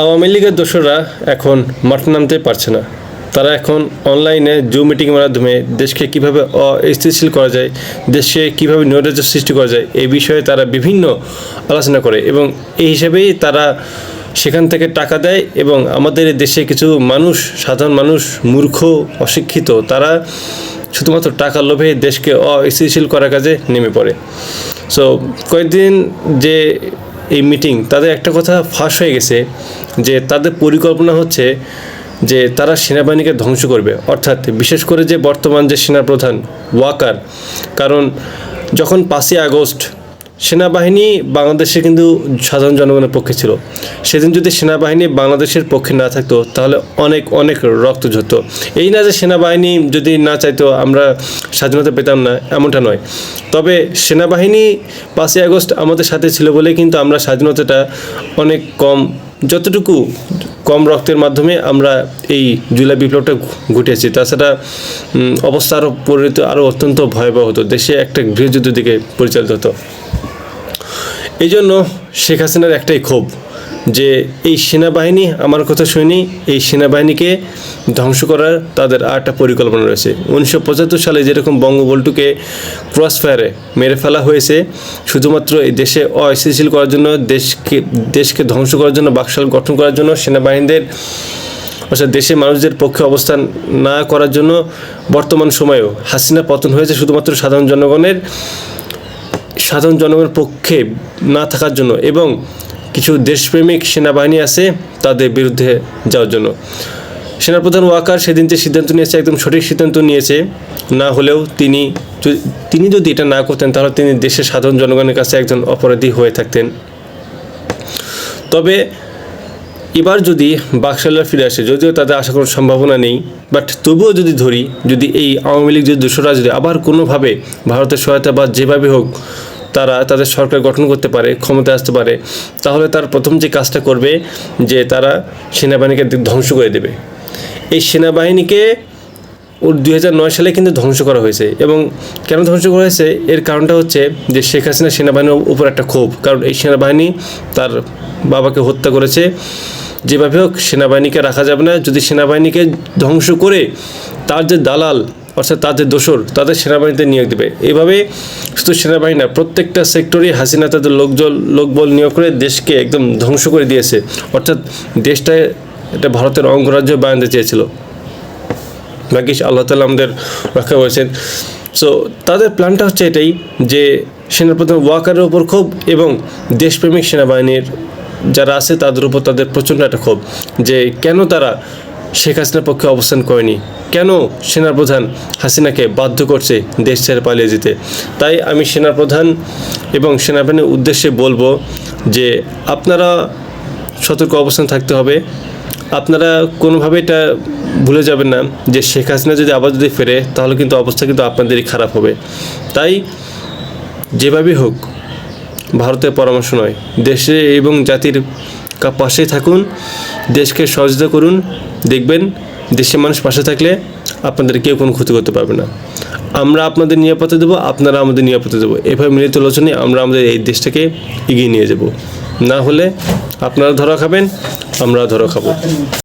আওয়ামী লীগের দোসররা এখন মাঠ নামতে পারছে না। তারা এখন অনলাইনে জুম মিটিংয়ের মাধ্যমে দেশকে কীভাবে অস্থিতিশীল করা যায়, দেশকে কীভাবে নৈরাজ্য সৃষ্টি করা যায়, এই বিষয়ে তারা বিভিন্ন আলোচনা করে এবং এই হিসাবেই তারা সেখান থেকে টাকা দেয় এবং আমাদের দেশে কিছু মানুষ, সাধারণ মানুষ, মূর্খ, অশিক্ষিত, তারা শুধুমাত্র টাকার লোভে দেশকে অস্থিতিশীল করার কাজে নেমে পড়ে। সো কয়েকদিন যে এই মিটিং তাদের একটা কথা ফাঁস হয়ে গেছে যে তাদের পরিকল্পনা হচ্ছে যে তারা সেনাবাহিনীকে ধ্বংস করবে। অর্থাৎ বিশেষ করে যে বর্তমান যে সেনাপ্রধান ওয়াকার, কারণ যখন পাঁচই আগস্ট সেনাবাহিনী বাংলাদেশে কিন্তু সাধারণ জনগণের পক্ষে ছিল। সেদিন যদি সেনাবাহিনী বাংলাদেশের পক্ষে না থাকতো, তাহলে অনেক অনেক রক্ত ঝরত। এই না যে সেনাবাহিনী যদি না চাইতো, আমরা স্বাধীনতা পেতাম না, এমনটা নয়। তবে সেনাবাহিনী পাঁচই আগস্ট আমাদের সাথে ছিল বলে কিন্তু আমরা স্বাধীনতাটা অনেক কম, যতটুকু কম রক্তের মাধ্যমে আমরা এই জুলাই বিপ্লবটা ঘটেছি তাছাড়া অবস্থা আরও পরিণত আরও অত্যন্ত ভয়াবহ হতো। দেশে একটা গৃহযুদ্ধের দিকে পরিচালিত হতো। এই জন্য শেখ হাসিনার একটাই ক্ষোভ যে এই সেনাবাহিনী, আমার কথা শুনি এই সেনাবাহিনীকে ধ্বংস করার তাদের আর একটা পরিকল্পনা রয়েছে। উনিশশো পঁচাত্তর সালে যেরকম বঙ্গবল্টুকে ক্রস ফায়ারে মেরে ফেলা হয়েছে, শুধুমাত্র এই দেশে অস্থিতিশীল করার জন্য, দেশকে দেশকে ধ্বংস করার জন্য, বাকশাল গঠন করার জন্য, সেনাবাহিনীদের, অর্থাৎ দেশে মানুষদের পক্ষে অবস্থান না করার জন্য বর্তমান সময়েও হাসিনা পতন হয়েছে শুধুমাত্র সাধারণ জনগণের সাধারণ জনগণের পক্ষে না থাকার জন্য এবং কিছু দেশপ্রেমিক সেনাবাহিনী আছে তাদের বিরুদ্ধে যাওয়ার জন্য। সেনাপ্রধান ওয়াকার সেদিন যে সিদ্ধান্ত নিয়েছে, একদম সঠিক সিদ্ধান্ত নিয়েছে, না হলেও তিনি তিনি যদি এটা না করতেন, তাহলে তিনি দেশের সাধারণ জনগণের কাছে একজন অপরাধী হয়ে থাকতেন। তবে এবার যদি বাকশালরা ফিরে আসে, যদিও তাদের আশা করার সম্ভাবনা নেই, বাট তবুও যদি ধরি, যদি এই আওয়ামী লীগ, যদি দোসরা যদি আবার কোনোভাবে ভারতের সহায়তা বা যেভাবে হোক তারা তাদের সরকার গঠন করতে পারে, ক্ষমতায় আসতে পারে, তাহলে তার প্রথম যে কাজটা করবে যে তারা সেনাবাহিনীকে ধ্বংস করে দেবে। এই সেনাবাহিনীকে ওর দুই সালে কিন্তু ধ্বংস করা হয়েছে এবং কেন ধ্বংস করা হয়েছে? এর কারণটা হচ্ছে যে শেখ হাসিনা সেনাবাহিনীর উপর একটা ক্ষোভ। কারণ এই সেনাবাহিনী তার বাবাকে হত্যা করেছে। যেভাবে হোক, সেনাবাহিনীকে রাখা যাবে না। যদি সেনাবাহিনীকে ধ্বংস করে তার যে দালাল অর্থাৎ তাদের দোসর তাদের সেনাবাহিনীতে নিয়োগ দেবে। এভাবে শুধু সেনাবাহিনী না, প্রত্যেকটা সেক্টরে হাসিনা তাদের লোকজল লোকবল নিয়োগ করে দেশকে একদম ধ্বংস করে দিয়েছে। অর্থাৎ দেশটায় এটা ভারতের অঙ্গরাজ্য বানাতে চেয়েছিল। ভাগ্যিস আল্লাহ তালা আমাদের রক্ষা করেছেন। সো তাদের প্ল্যানটা হচ্ছে এটাই যে সেনাপ্রধান ওয়াকারের উপর ক্ষোভ এবং দেশপ্রেমিক সেনাবাহিনীর যারা আছে তাদের উপর তাদের প্রচণ্ড একটা ক্ষোভ যে কেন তারা শেখ হাসিনার পক্ষে অবস্থান করেনি। কেন সেনাপ্রধান হাসিনাকে বাধ্য করছে দেশ ছেড়ে পালিয়ে যেতে? তাই আমি সেনাপ্রধান এবং সেনাবাহিনীর উদ্দেশ্যে বলব যে আপনারা সতর্ক অবস্থান থাকতে হবে। আপনারা কোনোভাবে এটা ভুলে যাবেন না যে শেখ হাসিনা যদি আবার যদি ফেরে, তাহলে কিন্তু অবস্থা কিন্তু আপনাদেরই খারাপ হবে। তাই যেভাবেই হোক, ভারতের পরামর্শ নয়। দেশে এবং জাতির পাশে থাকুন, দেশকে সহযোগিতা করুন, দেখবেন দেশের মানুষ পাশে থাকলে আপনাদের কেউ কোনো ক্ষতি করতে পারবে না। আমরা আপনাদের নিরাপত্তা দেবো, আপনারা আমাদের নিরাপত্তা দেবো। এভাবে মিলিত আলোচনায় আমরা আমাদের এই দেশটাকে এগিয়ে নিয়ে যাব। না হলে আপনারা ধরা খাবেন আমরা ধরা খাব।